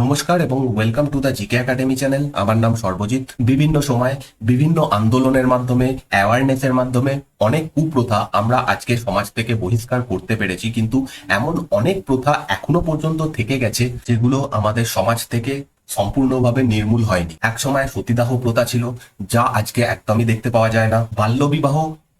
নমস্কার এবং welcome to the GK academy channel আমার নাম সর্বজিৎ। বিভিন্ন সময় বিভিন্ন আন্দোলনের মাধ্যমে অ্যাওয়ারনেসের মাধ্যমে অনেক কুপ্রথা আমরা আজকে সমাজ থেকে বহিষ্কার করতে পেরেছি। কিন্তু এমন অনেক প্রথা এখনও পর্যন্ত থেকে গেছে, যেগুলো আমাদের সমাজ থেকে সম্পূর্ণভাবে নির্মূল হয়নি। একসময় সতীদাহ প্রথা ছিল, যা আজকে একদমই দেখতে পাওয়া যায় না। বাল্যবিবাহ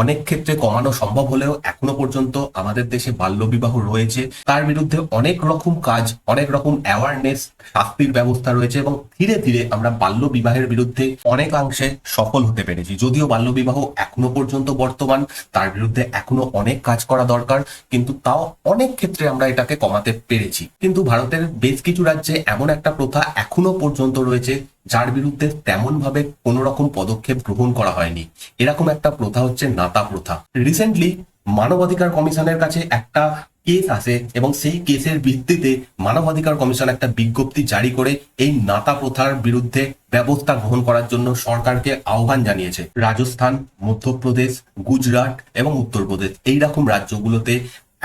অনেক ক্ষেত্রে কমানো সম্ভব হলেও এখনও পর্যন্ত আমাদের দেশে বাল্যবিবাহ রয়েছে। তার বিরুদ্ধে অনেক রকম কাজ, অনেক রকম অ্যাওয়ারনেস শাস্তির ব্যবস্থা রয়েছে এবং ধীরে ধীরে আমরা বাল্য বিবাহের বিরুদ্ধে অনেকাংশে সফল হতে পেরেছি। যদিও বাল্যবিবাহ এখনও পর্যন্ত বর্তমান, তার বিরুদ্ধে এখনও অনেক কাজ করা দরকার, কিন্তু তাও অনেক ক্ষেত্রে আমরা এটাকে কমাতে পেরেছি। কিন্তু ভারতের বেশ কিছু রাজ্যে এমন একটা প্রথা এখনও পর্যন্ত রয়েছে, যার বিরুদ্ধে তেমন ভাবে কোনো রকম পদক্ষেপ গ্রহণ করা হয়নি। এরকম একটা প্রথা হচ্ছে নাতা প্রথা। রিসেন্টলি মানবাধিকার কমিশনের কাছে একটা কেস আসে এবং সেই কেসের ভিত্তিতে মানবাধিকার কমিশন একটা বিজ্ঞপ্তি জারি করে এই নাতা প্রথার বিরুদ্ধে ব্যবস্থা গ্রহণ করার জন্য সরকারকে আহ্বান জানিয়েছে। রাজস্থান, মধ্যপ্রদেশ, গুজরাট এবং উত্তরপ্রদেশ। এইরকম রাজ্যগুলোতে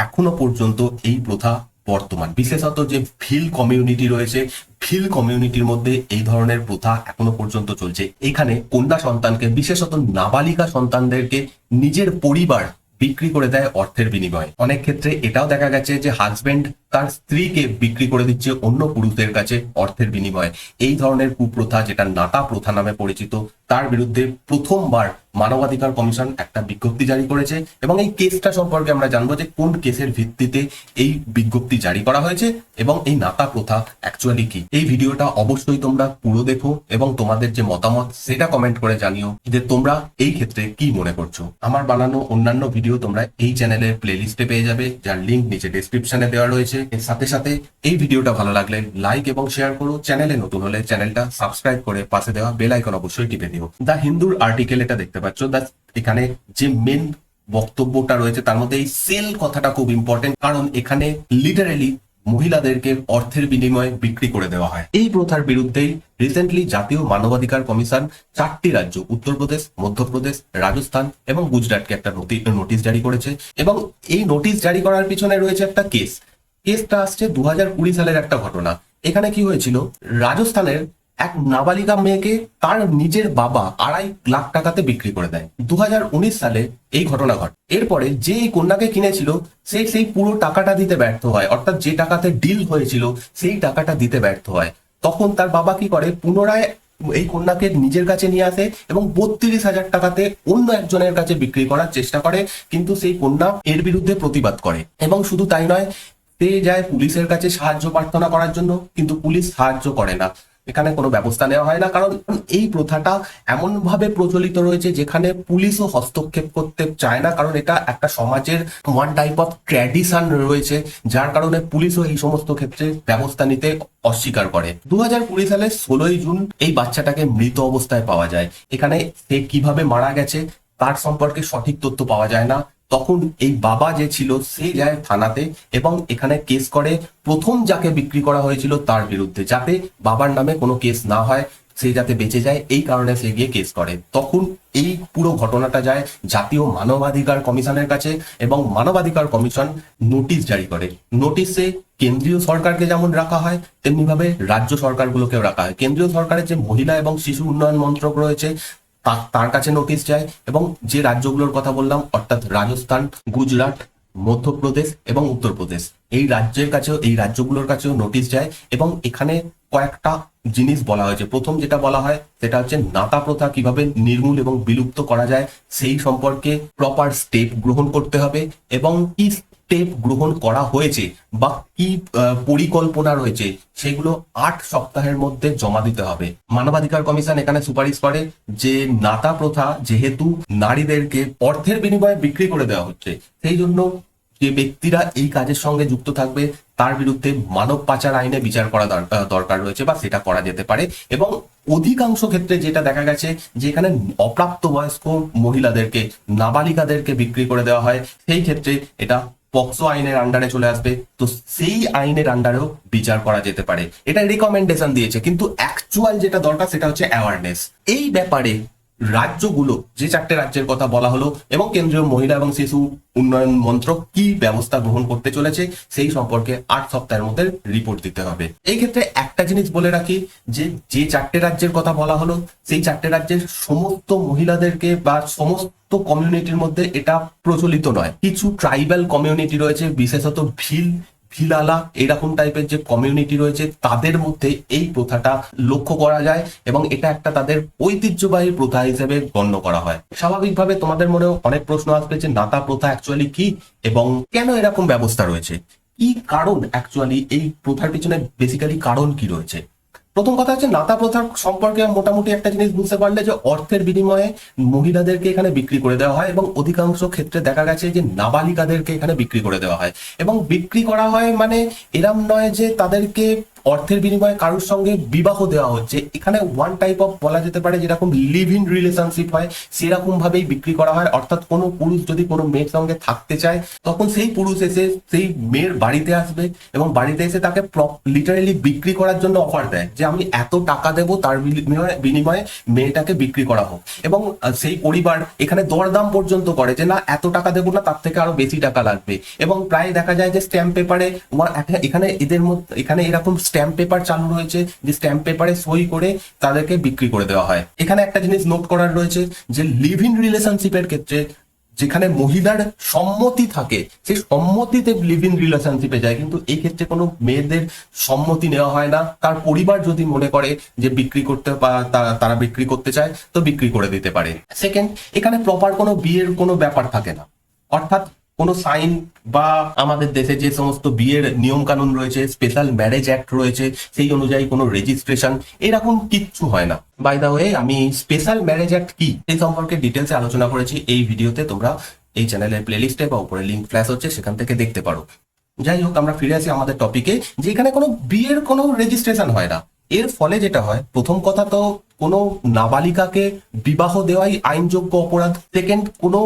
এখনও পর্যন্ত এই প্রথা বর্তমান। বিশেষত যে ফিল কমিউনিটি রয়েছে, ফিল কমিউনিটির মধ্যে এই ধরনের প্রথা এখনও পর্যন্ত চলছে। এখানে কন্যা সন্তানকে, বিশেষত নাবালিকা সন্তানদেরকে নিজের পরিবার বিক্রি করে দেয় অর্থের বিনিময়ে। অনেক ক্ষেত্রে এটাও দেখা গেছে যে হাজবেন্ড তার স্ত্রীকে বিক্রি করে দিচ্ছে অন্য পুরুষদের কাছে অর্থের বিনিময়ে। এই ধরনের কুপ্রথা যেটা নাতা প্রথা নামে পরিচিত, তার বিরুদ্ধে প্রথমবার মানবাধিকার কমিশন একটা বিজ্ঞপ্তি জারি করেছে এবং এই কেসটা সম্পর্কে আমরা জানব যে কোন কেসের ভিত্তিতে এই বিজ্ঞপ্তি জারি করা হয়েছে এবং এই নাতা প্রথা অ্যাকচুয়ালি কি। এই ভিডিওটা অবশ্যই তোমরা পুরো দেখো এবং তোমাদের যে মতামত সেটা কমেন্ট করে জানিও যে তোমরা এই ক্ষেত্রে কি মনে করছ। আমার বানানো অন্যান্য ভিডিও তোমরা এই চ্যানেলের প্লেলিস্টে পেয়ে যাবে, যার লিঙ্ক নিচে ডেসক্রিপশনে দেওয়া রয়েছে। এর সাথে সাথে এই ভিডিওটা ভালো লাগলে লাইক এবং শেয়ার করো। চ্যানেলে নতুন হলে চ্যানেলটা সাবস্ক্রাইব করে পাশে দেওয়া বেল আইকন অবশ্যই টিপে দিও। দ্য হিন্দুর আর্টিকেল এটা দেখতে পাচ্ছ। দ্য এখানে যে মেন বক্তব্যটা রয়েছে, তার মধ্যে এই সেল কথাটা খুব ইম্পর্টেন্ট কারণ এখানে লিটারেলি মহিলাদেরকে অর্থের বিনিময়ে বিক্রি করে দেওয়া হয়। এই প্রথার বিরুদ্ধেই রিসেন্টলি জাতীয় মানবাধিকার কমিশন চারটি রাজ্য, উত্তরপ্রদেশ, মধ্যপ্রদেশ, রাজস্থান এবং গুজরাটকে একটা নোটিশ জারি করেছে। এবং এই নোটিশ জারি করার পিছনে রয়েছে একটা কেস কেসটা আসছে দু সালের একটা ঘটনা। এখানে কি হয়েছিল? রাজস্থানের এক নাবালিকা মেয়েকে তার নিজের বাবা আড়াই লাখ টাকাতে বিক্রি করে দেয়। দুহাজার উনিশ সালে এই ঘটনা ঘটে। এরপরে যে এই কন্যাকে কিনেছিল, সে সেই পুরো টাকাটা দিতে ব্যর্থ হয়। অর্থাৎ যে টাকাতে ডিল হয়েছিল, সেই টাকাটা দিতে ব্যর্থ হয়। তখন তার বাবা কি করে? পুনরায় এই কন্যাকে নিজের কাছে নিয়ে আসে এবং বত্রিশ হাজার টাকাতে অন্য একজনের কাছে বিক্রি করার চেষ্টা করে। কিন্তু সেই কন্যা এর বিরুদ্ধে প্রতিবাদ করে। এবং শুধু তাই নয় সে যায় পুলিশের কাছে সাহায্য প্রার্থনা করার জন্য, কিন্তু পুলিশ সাহায্য করে না। এখানে কোনো ব্যবস্থা নেওয়া হয় না, কারণ এই প্রথাটা এমন ভাবে প্রচলিত রয়েছে যেখানে পুলিশও হস্তক্ষেপ করতে চায় না, কারণ এটা একটা সমাজের ওয়ান টাইপ অফ ট্র্যাডিশন রয়েছে, যার কারণে পুলিশও এই সমস্ত ক্ষেত্রে ব্যবস্থা নিতে অস্বীকার করে। দু হাজার কুড়ি সালের ষোলোই জুন এই বাচ্চাটাকে মৃত অবস্থায় পাওয়া যায়। এখানে সে কীভাবে মারা গেছে, তার সম্পর্কে সঠিক তথ্য পাওয়া যায় না। তখন এই বাবা যে ছিল সে যায় থানাতে এবং এখানে কেস করে। প্রথম যাকে বিক্রি করা হয়েছিল তার বিরুদ্ধে, যাতে বাবার নামে কোনো কেস না হয়, সে যাতে বেঁচে যায়, এই কারণে সে গিয়ে কেস করে। তখন এই পুরো ঘটনাটা যায় জাতীয় মানবাধিকার কমিশনের কাছে এবং মানবাধিকার কমিশন নোটিশ জারি করে। নোটিশে কেন্দ্রীয় সরকারকে যেমন রাখা হয় তেমনি ভাবে রাজ্য সরকারগুলোকেও রাখা হয়। কেন্দ্রীয় সরকারের যে মহিলা এবং শিশু উন্নয়ন মন্ত্রক রয়েছে তার কাছে নোটিশ যায় এবং যে রাজ্যগুলোর কথা বললাম, অর্থাৎ রাজস্থান, গুজরাট, মধ্যপ্রদেশ এবং উত্তরপ্রদেশ, এই রাজ্যের কাছেও, এই রাজ্যগুলোর কাছেও নোটিশ যায় এবং এখানে কয়েকটা জিনিস বলা হয়েছে। প্রথম যেটা বলা হয়, সেটা হচ্ছে নাতা প্রথা কীভাবে নির্মূল এবং বিলুপ্ত করা যায়, সেই সম্পর্কে প্রপার স্টেপ গ্রহণ করতে হবে এবং কি স্টেপ গ্রহণ করা হয়েছে বা কি পরিকল্পনা রয়েছে, সেগুলো আট সপ্তাহের মধ্যে জমা দিতে হবে। মানবাধিকার কমিশন এখানে সুপারিশ করে যে নাতা প্রথা যেহেতু নারীদেরকে অর্থের বিনিময়ে বিক্রি করে দেওয়া হচ্ছে, সেই জন্য যে ব্যক্তিরা এই কাজের সঙ্গে যুক্ত থাকবে, তার বিরুদ্ধে মানব পাচার আইনে বিচার করা দর- দরকার রয়েছে বা সেটা করা যেতে পারে এবং অধিকাংশ ক্ষেত্রে যেটা দেখা গেছে যে এখানে অপ্রাপ্তবয়স্ক মহিলাদেরকে, নাবালিকাদেরকে বিক্রি করে দেওয়া হয়, সেই ক্ষেত্রে এটা পক্সো আইনের আন্ডারে চলে আসবে। তো সেই আইনের আন্ডারেও বিচার করা যেতে পারে। এটা রিকমেন্ডেশন দিয়েছে। কিন্তু অ্যাকচুয়াল যেটা দরকার, সেটা হচ্ছে অ্যাওয়ারনেস এই ব্যাপারে রাজ্যগুলো, যে চারটে রাজ্যের কথা বলা হলো, এবং কেন্দ্রীয় মহিলা এবং শিশু উন্নয়ন মন্ত্রক কি ব্যবস্থা গ্রহণ করতে চলেছে, সেই সম্পর্কে আট সপ্তাহের মধ্যে রিপোর্ট দিতে হবে। এই ক্ষেত্রে একটা জিনিস বলে রাখি, যে যে চারটে রাজ্যের কথা বলা হলো, সেই চারটে রাজ্যের সমস্ত মহিলাদেরকে বা সমস্ত কমিউনিটির মধ্যে এটা প্রচলিত নয়। কিছু ট্রাইবাল কমিউনিটি রয়েছে, বিশেষত ভিল ভিলালা এরকম টাইপের যে কমিউনিটি রয়েছে, তাদের মধ্যে এই প্রথাটা লক্ষ্য করা যায় এবং এটা একটা তাদের ঐতিহ্যবাহী প্রথা হিসেবে গণ্য করা হয়। স্বাভাবিকভাবে তোমাদের মনেও অনেক প্রশ্ন আসবে যে, নাতা প্রথা অ্যাকচুয়ালি কি এবং কেন এরকম ব্যবস্থা রয়েছে? কি কারণ অ্যাকচুয়ালি এই প্রথার পিছনে বেসিক্যালি কারণ কি রয়েছে? প্রথম কথা হচ্ছে নাতা প্রথার সম্পর্কে মোটামুটি একটা জিনিস বুঝতে পারলে যে অর্থের বিনিময়ে মহিলাদেরকে এখানে বিক্রি করে দেওয়া হয় এবং অধিকাংশ ক্ষেত্রে দেখা গেছে যে নাবালিকাদেরকে এখানে বিক্রি করে দেওয়া হয়। এবং বিক্রি করা হয় মানে এরম নয় যে তাদেরকে অর্থের বিনিময়ে কারোর সঙ্গে বিবাহ দেওয়া হচ্ছে। এখানে ওয়ান টাইপ অফ বলা যেতে পারে যেরকম লিভ ইন রিলেশনশিপ হয়, সেরকম ভাবেই বিক্রি করা হয়। অর্থাৎ কোনো পুরুষ যদি কোনো মেয়ের সঙ্গে থাকতে চায়, তখন সেই পুরুষ এসে সেই মেয়ের বাড়িতে আসবে এবং বাড়িতে এসে তাকে লিটারেলি বিক্রি করার জন্য অফার দেয় যে, আমি এত টাকা দেবো, তার বিনিময়ে- মেয়েটাকে বিক্রি করা হোক। এবং সেই পরিবার এখানে দরদাম পর্যন্ত করে যে, না, এত টাকা দেবো না, তার থেকে আরও বেশি টাকা লাগবে। এবং প্রায় দেখা যায় যে স্ট্যাম্প পেপারে এখানে এদের মধ্যে, এখানে এরকম স্ট্যাম্প পেপার চালু রয়েছে। যে স্ট্যাম্প পেপারে সই করে তাদেরকে বিক্রি করে দেওয়া হয়। এখানে একটা জিনিস নোট করার রয়েছে যে লিভ ইন রিলেশনশিপের ক্ষেত্রে যেখানে মহিলার সম্মতি থাকে, সেই সম্মতিতে লিভ ইন রিলেশনশিপে যায়। কিন্তু এই ক্ষেত্রে কোনো মেয়েদের সম্মতি নেওয়া হয় না। তার পরিবার যদি মনে করে যে বিক্রি করতে তারা বিক্রি করতে চায়, তো বিক্রি করে দিতে পারে। সেকেন্ড এখানে প্রপার কোনো বিয়ের কোনো ব্যাপার থাকে না। অর্থাৎ কোনো সাইন বা আমাদের দেশে যে সমস্ত বিয়ের নিয়ম কানুন রয়েছে স্পেশাল ম্যারেজ অ্যাক্ট রয়েছে, সেই অনুযায়ী কোনো রেজিস্ট্রেশন এরকম কিচ্ছু হয় না। বাই দা ওয়ে আমি স্পেশাল ম্যারেজ অ্যাক্ট কি, এই সম্পর্কে ডিটেলসে আলোচনা করেছি। এই ভিডিওতে তোমরা এই চ্যানেলের প্লেলিস্টে বা উপরে লিঙ্ক ফ্ল্যাশ হচ্ছে, সেখান থেকে দেখতে পারো। যাই হোক, আমরা ফিরে আসি আমাদের টপিকে যে এখানে কোনো বিয়ের কোনো রেজিস্ট্রেশন হয় না। এর ফলে যেটা হয়, প্রথম কথা তো কোনো নাবালিকাকে বিবাহ দেওয়াই আইনযোগ্য অপরাধ সেকেন্ড কোনো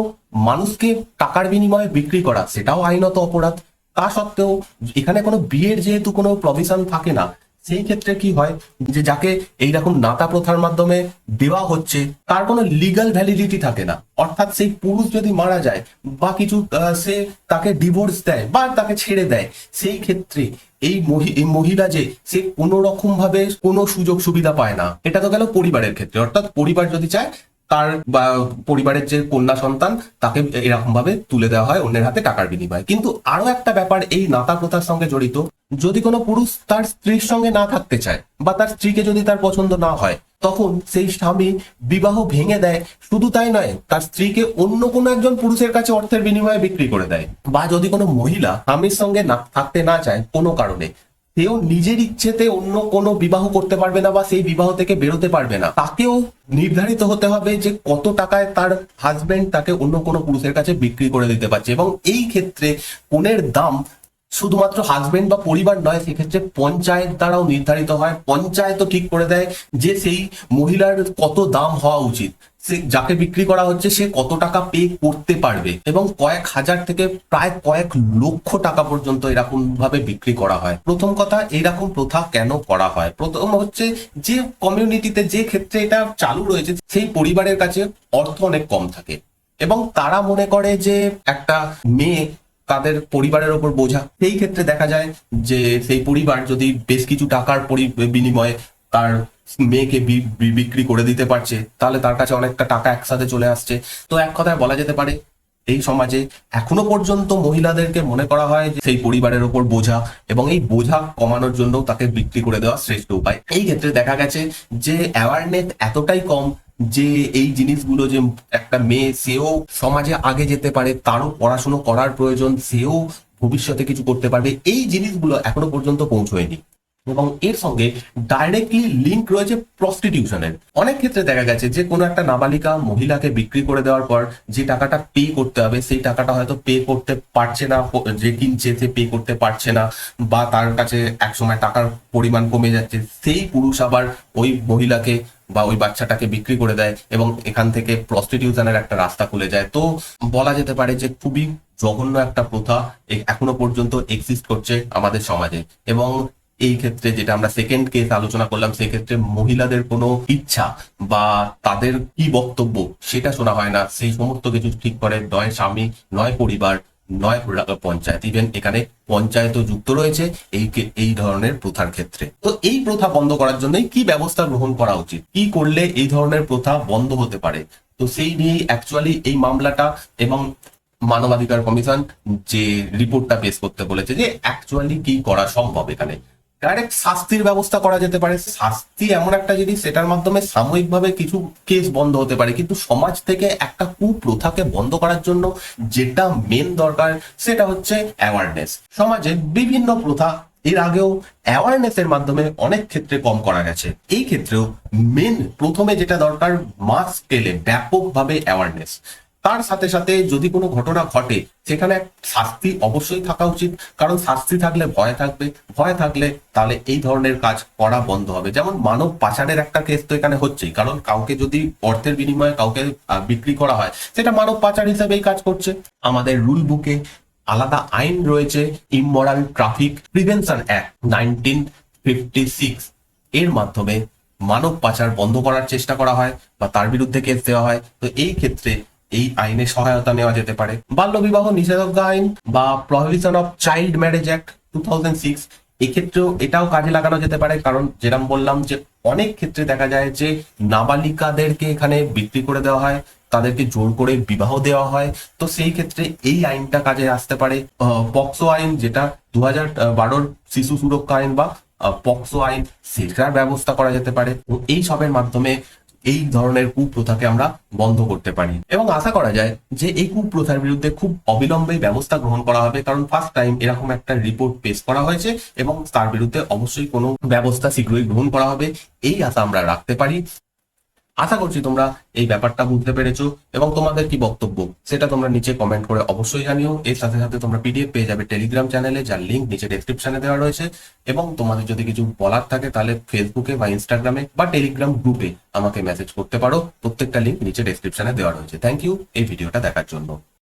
মানুষকে টাকার বিনিময়ে বিক্রি করা, সেটাও আইনত অপরাধ। তা সত্ত্বেও এখানে কোনো বিয়ের যেহেতু কোনো প্রভিশন থাকে না সেই ক্ষেত্রে কি হয় যে যাকে এইরকম নাতা প্রথার মাধ্যমে দেওয়া হচ্ছে, তার কোনো লিগাল ভ্যালিডিটি থাকে না। অর্থাৎ সেই পুরুষ যদি মারা যায় বা কিছু সে তাকে ডিভোর্স দেয় বা তাকে ছেড়ে দেয়, সেই ক্ষেত্রে এই মহি- এই মহিলা যে সে কোনো রকম ভাবে কোনো সুযোগ সুবিধা পায় না। এটা তো গেল পরিবারের ক্ষেত্রে। অর্থাৎ পরিবার যদি চায়, তার বা পরিবারের যে কন্যা সন্তান, তাকে এরকম ভাবে তুলে দেওয়া হয়, অন্যের হাতে টাকার বিনিময়ে। কিন্তু আরও একটা ব্যাপার, এই নাতা প্রথার সঙ্গে জড়িত। যদি কোনো পুরুষ তার স্ত্রীর সঙ্গে না থাকতে চায় বা তার স্ত্রীকে যদি তার পছন্দ না হয়, তখন সেই স্বামী বিবাহ ভেঙে দেয়। শুধু তাই নয়, তার স্ত্রীকে অন্য কোনো একজন পুরুষের কাছে অর্থের বিনিময়ে বিক্রি করে দেয় বা যদি কোনো মহিলা স্বামীর সঙ্গে না থাকতে না চায় কোনো কারণে, সেও নিজের ইচ্ছেতে অন্য কোনো বিবাহ করতে পারবে না বা সেই বিবাহ থেকে বেরোতে পারবে না। তাকেও নির্ধারিত হতে হবে যে কত টাকায় তার হাজবেন্ড তাকে অন্য কোনো পুরুষের কাছে বিক্রি করে দিতে পারছে এবং এই ক্ষেত্রে কোনের দাম শুধুমাত্র হাজবেন্ড বা পরিবার নয়, সেক্ষেত্রে পঞ্চায়েত দ্বারাও নির্ধারিত হয়। পঞ্চায়েতও ঠিক করে দেয় যে সেই মহিলার কত দাম হওয়া উচিত। সে যাকে বিক্রি করা হচ্ছে, সে কত টাকা পে করতে পারবে এবং কয়েক হাজার থেকে প্রায় কয়েক লক্ষ টাকা পর্যন্ত এরকম ভাবে বিক্রি করা হয়। প্রথম কথা এরকম প্রথা কেন করা হয়? প্রথম হচ্ছে যে কমিউনিটিতে যে ক্ষেত্রে এটা চালু রয়েছে, সেই পরিবারের কাছে অর্থ অনেক কম থাকে। এবং তারা মনে করে যে একটা মেয়ে তাদের পরিবারের ওপর বোঝা। সেই ক্ষেত্রে দেখা যায় যে সেই পরিবার যদি বেশ কিছু টাকার বিনিময়ে তার মেয়েকে বিক্রি করে দিতে পারছে, তাহলে তার কাছে অনেকটা টাকা একসাথে চলে আসছে। তো এক কথায় বলা যেতে পারে, এই সমাজে এখনও পর্যন্ত মহিলাদেরকে মনে করা হয় যে সেই পরিবারের ওপর বোঝা এবং এই বোঝা কমানোর জন্য তাকে বিক্রি করে দেওয়া শ্রেষ্ঠ উপায়। এই ক্ষেত্রে দেখা গেছে যে অ্যাওয়ারনেস এতটাই কম যে এই জিনিসগুলো যে একটা মেয়ে, সেও সমাজে আগে যেতে পারে, তারও পড়াশুনো করার প্রয়োজন, সেও ভবিষ্যতে কিছু করতে পারবে, এই জিনিসগুলো এখনও পর্যন্ত পৌঁছয়নি। এবং এর সঙ্গে ডাইরেক্টলি লিঙ্ক রয়েছে প্রস্টিটিউশনের অনেক ক্ষেত্রে দেখা গেছে যে, কোনো একটা নাবালিকা মহিলাকে বিক্রি করে দেওয়ার পর যে টাকাটা পে করতে হবে, সেই টাকাটা হয়তো পে করতে পারছে না যে কিনছে সে পে করতে পারছে না, বা তার কাছে একসময় টাকার পরিমাণ কমে যাচ্ছে, সেই পুরুষ আবার ওই মহিলাকে বা ওই বাচ্চাটাকে বিক্রি করে দেয় এবং এখান থেকে প্রস্টিটিউশনের একটা রাস্তা খুলে যায়। তো বলা যেতে পারে যে খুবই জঘন্য একটা প্রথা এখনও পর্যন্ত এক্সিস্ট করছে আমাদের সমাজে। এবং এই ক্ষেত্রে যেটা আমরা সেকেন্ড কেস আলোচনা করলাম সেই ক্ষেত্রে মহিলাদের কোনো ইচ্ছা বা তাদের কি বক্তব্য সেটা শোনা হয় না। সেই সমস্ত কিছু ঠিক করে, নয় স্বামী, নয় পরিবার নয় পঞ্চায়েত। ইভেন এখানে পঞ্চায়েতও যুক্ত রয়েছে এই এই ধরনের প্রথার ক্ষেত্রে। তো এই প্রথা বন্ধ করার জন্য কি ব্যবস্থা গ্রহণ করা উচিত? কি করলে এই ধরনের প্রথা বন্ধ হতে পারে? তো সেই নিয়েই অ্যাকচুয়ালি এই মামলাটা এবং মানবাধিকার কমিশন যে রিপোর্টটা পেশ করতে বলেছে যে অ্যাকচুয়ালি কি করা সম্ভব এখানে। ডাইরেক্ট শাস্তির ব্যবস্থা করা যেতে পারে। শাস্তি এমন একটা জিনিস, সেটার মাধ্যমে সাময়িকভাবে কিছু কেস বন্ধ হতে পারে। কিন্তু সমাজ থেকে একটা কুপ্রথাকে বন্ধ করার জন্য যেটা মেন দরকার, সেটা হচ্ছে অ্যাওয়ারনেস সমাজে বিভিন্ন প্রথা, এর আগেও অ্যাওয়ারনেস এর মাধ্যমে অনেক ক্ষেত্রে কম করা গেছে। এই ক্ষেত্রেও মেন প্রথমে যেটা দরকার মাস স্কেলে ব্যাপকভাবে অ্যাওয়ারনেস তার সাথে সাথে যদি কোনো ঘটনা ঘটে, সেখানে শাস্তি অবশ্যই থাকা উচিত। কারণ শাস্তি থাকলে ভয় থাকবে। ভয় থাকলে তাহলে এই ধরনের কাজ করা বন্ধ হবে। যেমন মানব পাচারের একটা কেস তো এখানে হচ্ছেই। কারণ কাউকে যদি অর্থের বিনিময়ে কাউকে বিক্রি করা হয়, সেটা মানব পাচার হিসেবেই কাজ করছে। আমাদের রুল বুকে আলাদা আইন রয়েছে, immoral traffic prevention act nineteen fifty six. এর মাধ্যমে মানব পাচার বন্ধ করার চেষ্টা করা হয় বা তার বিরুদ্ধে কেস দেওয়া হয়। তো এই ক্ষেত্রে এই আইনে সহায়তা নেওয়া যেতে পারে। বাল্য বিবাহ নিষেধাজ্ঞা আইন বা prohibition of child marriage act two thousand six এক্ষেত্রেও এটাও কাজে লাগানো যেতে পারে। কারণ যেরকম বললাম যে, অনেক ক্ষেত্রে দেখা যায় যে, নাবালিকাদেরকে এখানে বিক্রি করে দেওয়া হয়, তাদেরকে জোর করে বিবাহ দেওয়া হয়। তো সেই ক্ষেত্রে এই আইনটা কাজে আসতে পারে। পক্সো আইন যেটা দু হাজার বারোর শিশু সুরক্ষা আইন বা পক্সো আইন সেটার ব্যবস্থা করা যেতে পারে। এই সবের মাধ্যমে এই ধরনের কুপ্রথাকে আমরা বন্ধ করতে পারি। এবং আশা করা যায় যে এই কুপ্রথার বিরুদ্ধে খুব অবিলম্বে ব্যবস্থা গ্রহণ করা হবে, কারণ ফার্স্ট টাইম এরকম একটা রিপোর্ট পেশ করা হয়েছে এবং তার বিরুদ্ধে অবশ্যই কোনো ব্যবস্থা শীঘ্রই গ্রহণ করা হবে, এই আশা আমরা রাখতে পারি। আশা করছি তোমরা এই ব্যাপারটা বুঝতে পেরেছ এবং তোমাদের কি বক্তব্য সেটা তোমরা নিচে কমেন্ট করে অবশ্যই জানিও। এর সাথে সাথে তোমরা পিডিএফ পেয়ে যাবে টেলিগ্রাম চ্যানেলে যার লিঙ্ক নিচে ডেসক্রিপশনে দেওয়া রয়েছে। এবং তোমাদের যদি কিছু বলার থাকে তাহলে ফেসবুকে বা ইনস্টাগ্রামে বা টেলিগ্রাম গ্রুপে আমাকে মেসেজ করতে পারো। প্রত্যেকটা লিঙ্ক নিচে ডেসক্রিপশনে দেওয়া রয়েছে। থ্যাংক ইউ এই ভিডিওটা দেখার জন্য।